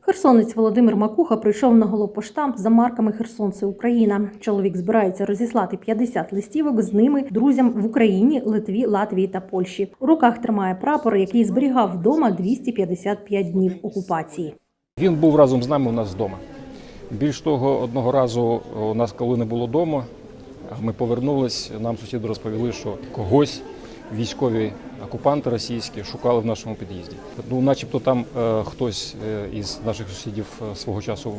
Херсонець Володимир Макуха прийшов на головпоштамп за марками Херсонце Україна. Чоловік збирається розіслати 50 листівок з ними друзям в Україні, Литві, Латвії та Польщі. У руках тримає прапор, який зберігав вдома 255 днів окупації. Він був разом з нами у нас вдома. Більш того, одного разу у нас, коли не було вдома, ми повернулись, нам сусіди розповіли, що когось військові окупанти російські шукали в нашому під'їзді. Ну, начебто там е, хтось е, із наших сусідів е, свого часу е,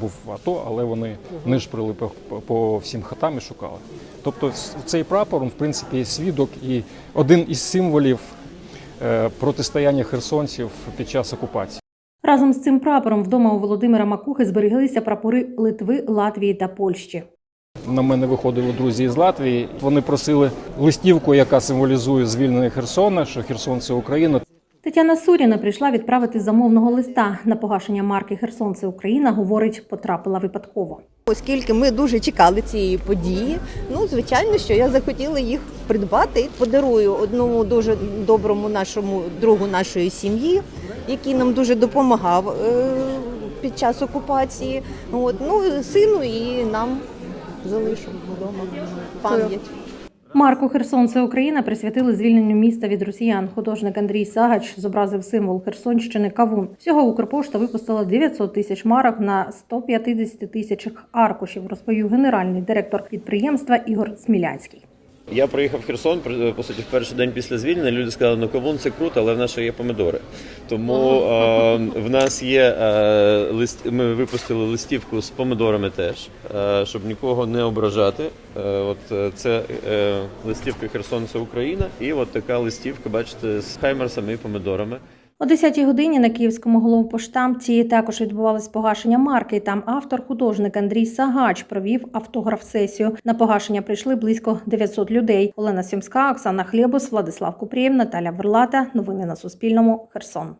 був в АТО, але вони нишприли по, по всім хатам і шукали. Тобто цей прапор, в принципі, є свідок і один із символів е, протистояння херсонців під час окупації. Разом з цим прапором вдома у Володимира Макухи зберіглися прапори Литви, Латвії та Польщі. На мене виходили друзі з Латвії. Вони просили листівку, яка символізує звільнення Херсона, що Херсон це Україна. Тетяна Суріна прийшла відправити замовного листа на погашення марки Херсонце Україна. Говорить, потрапила випадково. Оскільки ми дуже чекали цієї події, ну звичайно, що я захотіла їх придбати. Подарую одному дуже доброму нашому другу нашої сім'ї, який нам дуже допомагав е, під час окупації. От ну сину і нам залишу вдома пам'ять. Марку Херсонце Україна присвятили звільненню міста від росіян. Художник Андрій Сагач зобразив символ Херсонщини Кавун. Всього Укрпошта випустила 900 тисяч марок на 150 тисячах аркушів, розповів генеральний директор підприємства Ігор Смілянський. Я приїхав в Херсон, по суті, в перший день після звільнення. Люди сказали, ну кавун це круто, але в нас ще є помидори. Тому е, в нас є е, лист. Ми випустили листівку з помидорами теж, е, щоб нікого не ображати. Е, от е, це е, листівка Херсон це Україна, і от така листівка, бачите, з хаймерсами і помидорами. О 10-й годині на київському головпоштамті також відбувалось погашення марки. Там автор художник Андрій Сагач провів автограф-сесію. На погашення прийшли близько 900 людей. Олена Сімська, Оксана Хлєбус, Владислав Купрієв, Наталя Верлата. Новини на Суспільному. Херсон.